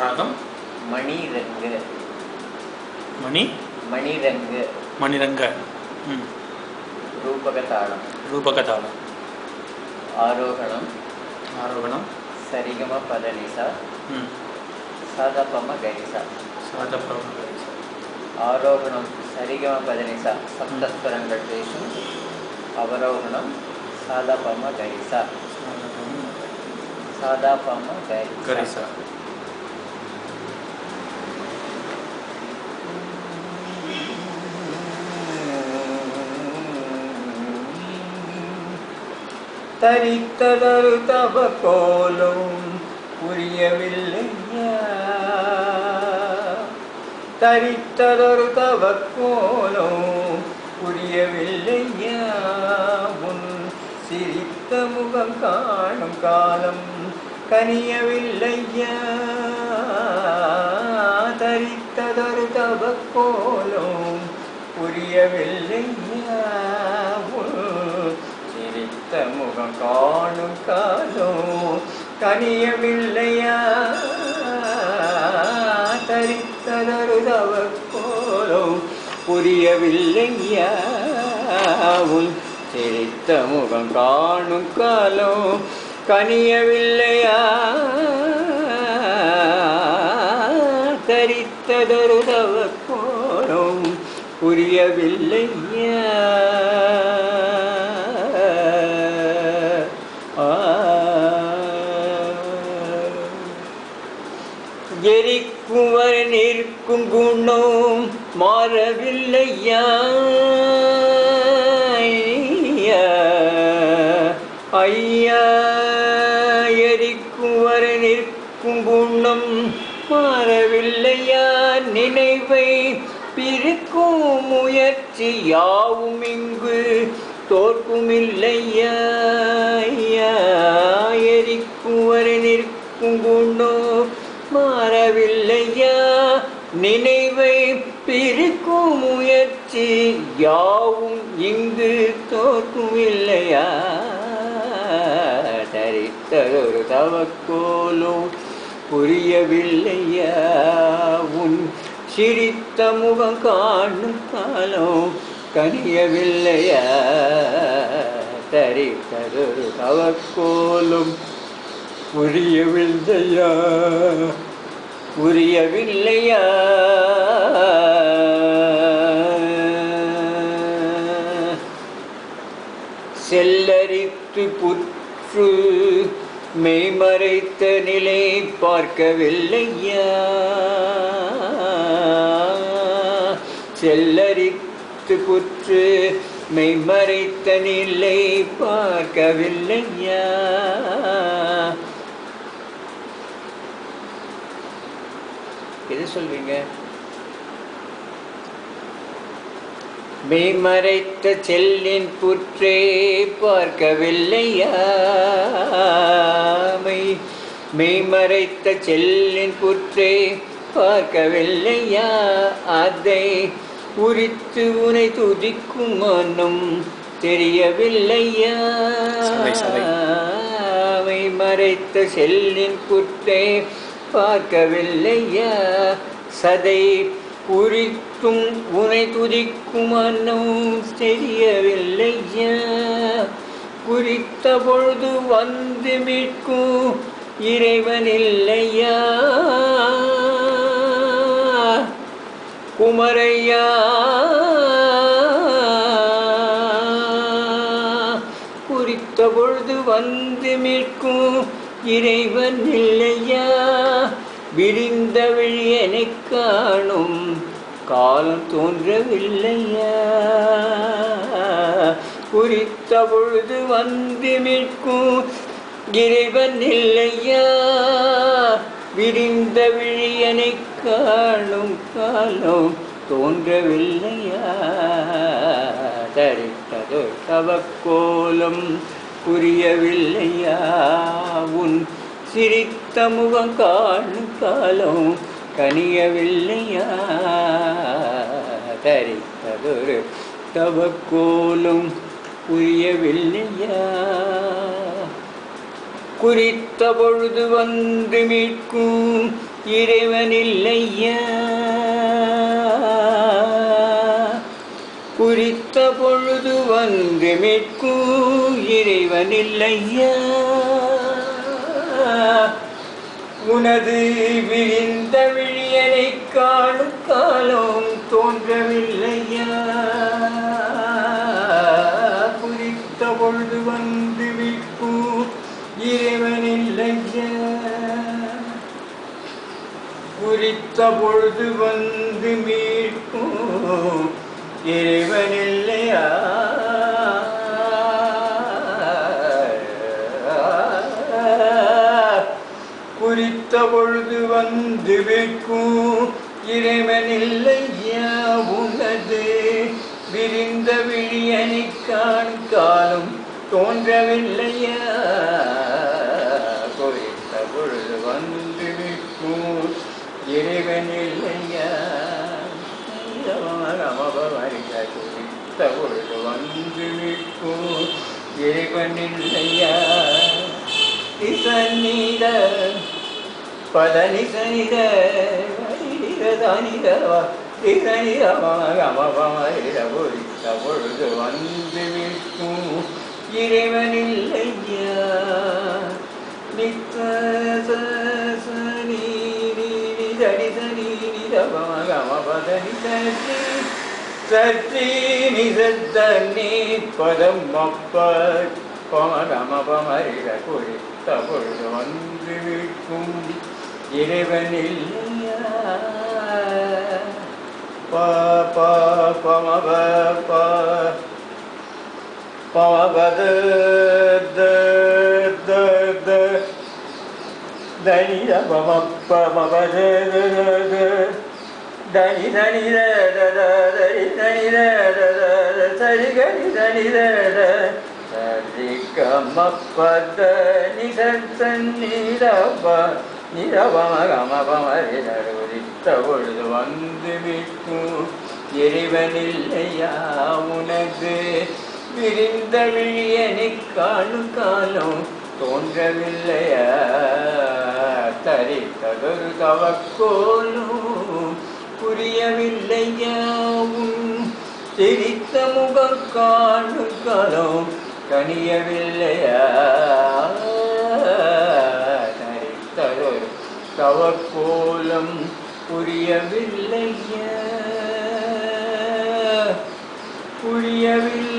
ராகம் மணிரங்கு. மணி? மணிரங்கு. மணிரங்க. ம். ரூபகதாளம். ரூபகதாளம். ஆரோகணம். ஆரோகணம். சரிகம பதனிச. ம். சதபம கரிச. சாதப்பிரவணம் ஆரோகணம் சரிகம பதனிச. சப்தஸ்வரங்கள் பேசும். அவரோகணம் சாதபம கரிச. சாதாபம கரிச. தரித்ததரு தவ கோலும் புரியவில்லையா? தரித்ததொரு தவ கோலும் புரியவில்லையா? உன் சிரித்த முகம் காணும் காலம் கனியவில்லையா? தரித்ததொரு தவ கோலும் புரியவில்லையா? சிரித்த முகம் காணும் காலும் கனியவில்லையா தரித்ததொரு தவ கோலம் புரியவில்லையா? உன் சிரித்த முகம் காணும் காலும் கனியவில்லையா? தரித்ததொரு தவ புரியவில்லையா? எரிக்கும் நிற்கும் குணம் மாறவில்லையா? ஐயா, எரிக்குவர் நிற்கும் குணம் மாறவில்லையா? நினைவை பிரிக்கும் முயற்சி யாவும் இங்கு தோற்கும் இல்லையா ஐயா, எரிக்கும் வரை நினைவை பிரிக்கும் முயற்சி யாவும் இங்கு தோற்கும் இல்லையா தரித்ததொரு தவக்கோலும் புரியவில்லையா? உன் சிரித்த முகம் காணும் காலம் கனியவில்லையா? தரித்ததொரு தவக்கோலும் புரியவில்லையா? புரியவில்லையா செல்லரித்து புற்று மெய்மறைத்த நிலை பார்க்கவில்லையா? செல்லரித்து புற்று மெய்மறைத்த நிலை பார்க்கவில்லையா? எது சொல்வீங்க? மெய்மறைத்த செல்லின் புற்றே பார்க்கவில்லையா? மெய் மெய்மறைத்த செல்லின் புற்றே பார்க்கவில்லையா? அதை உரித்து உனை துதிக்கும் மனம் தெரியவில்லையா? மறைத்த செல்லின் புற்றே பார்க்கவில்லையா. சதை குறித்தும் உனை துதிக்கும் அன்னம் தெரியவில்லையா. குறித்த பொழுது வந்து மீட்கும் இறைவன் இல்லையா? குமரையா? குறித்த பொழுது வந்து மீட்கும் இறைவன் இல்லையா? விரிந்த விழியனை காணும் காலம் தோன்றவில்லையா? குறித்த பொழுது வந்து நிற்கும் இறைவன் இல்லையா? விரிந்த விழியனை காணும் காலம் தோன்றவில்லையா? தரித்ததோ தவக்கோலம் புரியவில்லையா? உன் சிரித்த முகம் காணும் காலம் கனியவில்லையா? தரித்ததொரு தவக்கோலும் புரியவில்லையா? குறித்த பொழுது வந்து மீட்கும் இறைவனில்லையா? குறித்த பொழுது வந்து மீட்கும் இறைவனில்லையா? உனது விழிந்த விழியனை காணும் காலம் தோன்றவில்லையா? குறித்த பொழுது வந்து விற்கும் இறைவனில்லையா குறித்த பொழுது வந்து மீட்கும் இறைவனில்லையா பொழுது வந்து விற்கும். இறைவனில்லையா உனது விரிந்த விழியனை காலம் தோன்றவில்லையா? குறித்த பொழுது வந்து விற்கும். இறைவனில்லையா குறித்த பொழுது வந்து விற்கும். இறைவனில்லையா நிசநீத பத நிசனித குறித்த பொழுது வந்து மீட்கும் இறைவனில்லையா நித்த சனி தடி சனி நிதமகமபதனி சரி சற்றி நிசத்தனி பதம் அப்ப பமகமபமரித குறித்த பொழுது வந்து மீட்கும் இறைவனில் ப ப பமப ப தனி தனி தனி தனி சரி கரி தனி நிசன்னிரப நிரபமகமபமரிதருரித்த பொழுது வந்து விட்டும் இறைவனில்லையா உனது? விரிந்த விழியனை காணும் காலம் தோன்றவில்லையா? தரித்ததொரு தவக்கோலும் புரியவில்லையா உன் சிரித்த முகம் காணும் காலம் கனியவில்லையா? தவக்கோலம் புரியவில்லைய. புரியவில்லை.